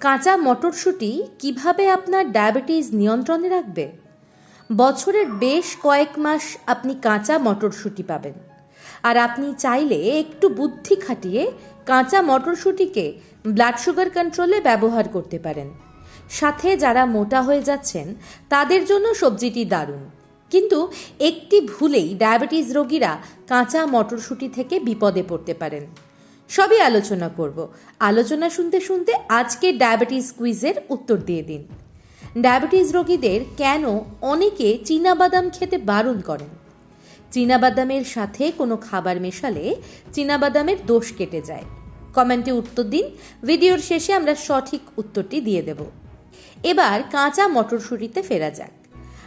কাঁচা মটরশুঁটি কীভাবে আপনার ডায়াবেটিস নিয়ন্ত্রণে রাখবে? বছরের বেশ কয়েক মাস আপনি কাঁচা মটরশুঁটি পাবেন। আর আপনি চাইলে একটু বুদ্ধি খাটিয়ে কাঁচা মটরশুঁটিকে ব্লাড সুগার কন্ট্রোলে ব্যবহার করতে পারেন। সাথে যারা মোটা হয়ে যাচ্ছেন, তাদের জন্য সবজিটি দারুণ। কিন্তু একটি ভুলেই ডায়াবেটিস রোগীরা কাঁচা মটরশুঁটি থেকে বিপদে পড়তে পারেন। সবই আলোচনা করব। আলোচনা শুনতে শুনতে আজকে ডায়াবেটিস কুইজের উত্তর দিয়ে দিন। ডায়াবেটিস রোগীদের কেন অনেকে চীনাবাদাম খেতে বারণ করেন? চীনাবাদামের সাথে কোনো খাবার মেশালে চীনাবাদামের দোষ কেটে যায়। কমেন্টে উত্তর দিন। ভিডিওর শেষে আমরা সঠিক উত্তরটি দিয়ে দেব। এবার কাঁচা মটরশুঁটিতে ফেরা যাক।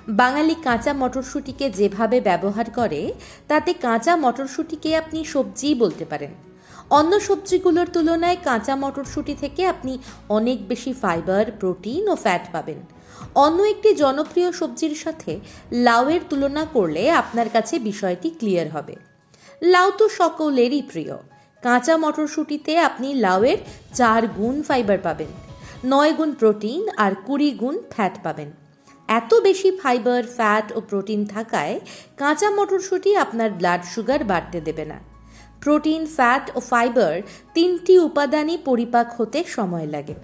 বাঙালি কাঁচা মটরশুঁটিকে যেভাবে ব্যবহার করে, তাতে কাঁচা মটরশুঁটিকে আপনি সবজিই বলতে পারেন। অন্য সবজিগুলোর তুলনায় কাঁচা মটরশুঁটি থেকে আপনি অনেক বেশি ফাইবার, প্রোটিন ও ফ্যাট পাবেন। অন্য একটি জনপ্রিয় সবজির সাথে লাউয়ের তুলনা করলে আপনার কাছে বিষয়টি ক্লিয়ার হবে। লাউ তো সকলেরই প্রিয়। কাঁচা মটরশুঁটিতে আপনি লাউয়ের চার গুণ ফাইবার পাবেন, নয় গুণ প্রোটিন আর কুড়ি গুণ ফ্যাট পাবেন। এত বেশি ফাইবার, ফ্যাট ও প্রোটিন থাকায় কাঁচা মটরশুঁটি আপনার ব্লাড সুগার বাড়তে দেবে না। প্রোটিন, ফ্যাট ও ফাইবার তিনটি উপাদানই পরিপাক হতে সময় লাগে।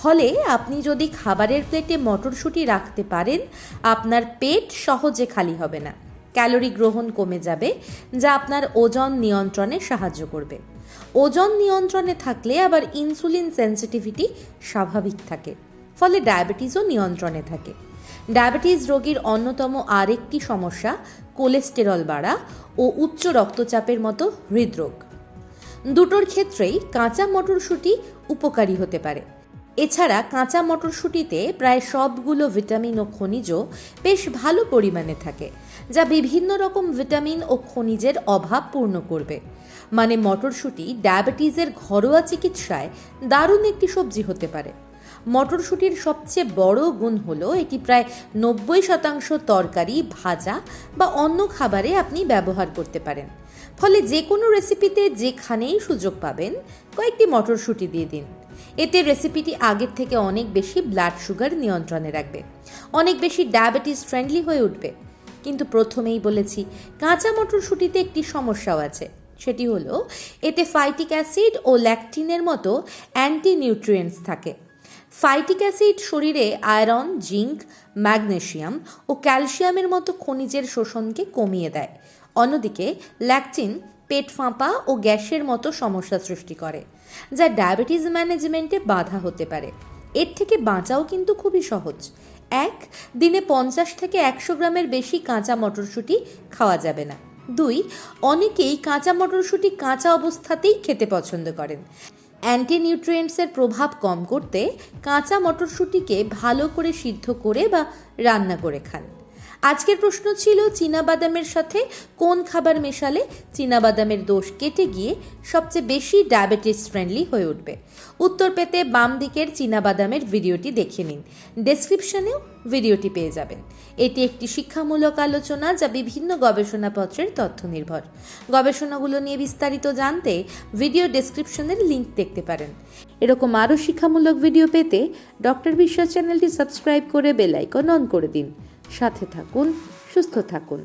ফলে আপনি যদি খাবারের প্লেটে মটরশুঁটি রাখতে পারেন, আপনার পেট সহজে খালি হবে না। ক্যালোরি গ্রহণ কমে যাবে, যা আপনার ওজন নিয়ন্ত্রণে সাহায্য করবে। ওজন নিয়ন্ত্রণে থাকলে আবার ইনসুলিন সেন্সিটিভিটি স্বাভাবিক থাকে, ফলে ডায়াবেটিসও নিয়ন্ত্রণে থাকে। ডায়াবেটিস রোগীর অন্যতম আরেকটি সমস্যা, কোলেস্টেরল বাড়া ও উচ্চ রক্তচাপের মতো হৃদরোগ। দুটোর ক্ষেত্রেই কাঁচা মটরশুঁটি উপকারী হতে পারে। এছাড়া কাঁচা মটরশুঁটিতে প্রায় সবগুলো ভিটামিন ও খনিজ বেশ ভালো পরিমাণে থাকে, যা বিভিন্ন রকম ভিটামিন ও খনিজের অভাব পূর্ণ করবে। মানে মটরশুঁটি ডায়াবেটিসের ঘরোয়া চিকিৎসায় দারুণ একটি সবজি হতে পারে। মটরশুঁটির সবচেয়ে বড় গুণ হলো এটি প্রায় নব্বই শতাংশ তরকারি ভাজা বা অন্য খাবারে আপনি ব্যবহার করতে পারেন। ফলে যে কোনো রেসিপিতে যেখানেই সুযোগ পাবেন, কয়েকটি মটরশুঁটি দিয়ে দিন। এতে রেসিপিটি আগের থেকে অনেক বেশি ব্লাড সুগার নিয়ন্ত্রণে রাখবে। অনেক বেশি ডায়াবেটিস ফ্রেন্ডলি হয়ে উঠবে। কিন্তু প্রথমেই বলেছি, কাঁচা মটরশুঁটিতে একটি সমস্যাও আছে। সেটি হলো, এতে ফাইটিক অ্যাসিড ও ল্যাকটিনের মতো অ্যান্টি নিউট্রিয়েন্টস থাকে। ফাইটিক অ্যাসিড শরীরে আয়রন, জিঙ্ক, ম্যাগনেশিয়াম ও ক্যালসিয়ামের মতো খনিজের শোষণকে কমিয়ে দেয়। অন্যদিকে ল্যাকটিন পেট ফাঁপা ও গ্যাসের মতো সমস্যা সৃষ্টি করে, যা ডায়াবেটিস ম্যানেজমেন্টে বাধা হতে পারে। এর থেকে বাঁচাও কিন্তু খুবই সহজ। এক, দিনে পঞ্চাশ থেকে একশো গ্রামের বেশি কাঁচা মটরশুঁটি খাওয়া যাবে না। দুই, অনেকেই কাঁচা মটরশুঁটি কাঁচা অবস্থাতেই খেতে পছন্দ করেন। অ্যান্টি নিউট্রিয়েন্টসের প্রভাব কম করতে কাঁচা মটরশুঁটিকে ভালো করে সিদ্ধ করে বা রান্না করে খান। আজকের প্রশ্ন ছিল চীনাবাদামের সাথে কোন খাবার মেশালে চীনাবাদামের দোষ কেটে গিয়ে সবচেয়ে বেশি ডায়াবেটিস ফ্রেন্ডলি হয়ে উঠবে? উত্তর পেতে বাম দিকের চীনাবাদামের ভিডিওটি দেখে নিন। ডেসক্রিপশনেও ভিডিওটি পেয়ে যাবেন। এটি একটি শিক্ষামূলক আলোচনা যা বিভিন্ন গবেষণাপত্রের তথ্য নির্ভর গবেষণাগুলো নিয়ে বিস্তারিত জানতে ভিডিও ডেসক্রিপশনের লিঙ্ক দেখতে পারেন। এরকম আরও শিক্ষামূলক ভিডিও পেতে ডক্টর বিশ্বাস চ্যানেলটি সাবস্ক্রাইব করে বেল আইকন অন করে দিন। সাথে থাকুন সুস্থ থাকুন।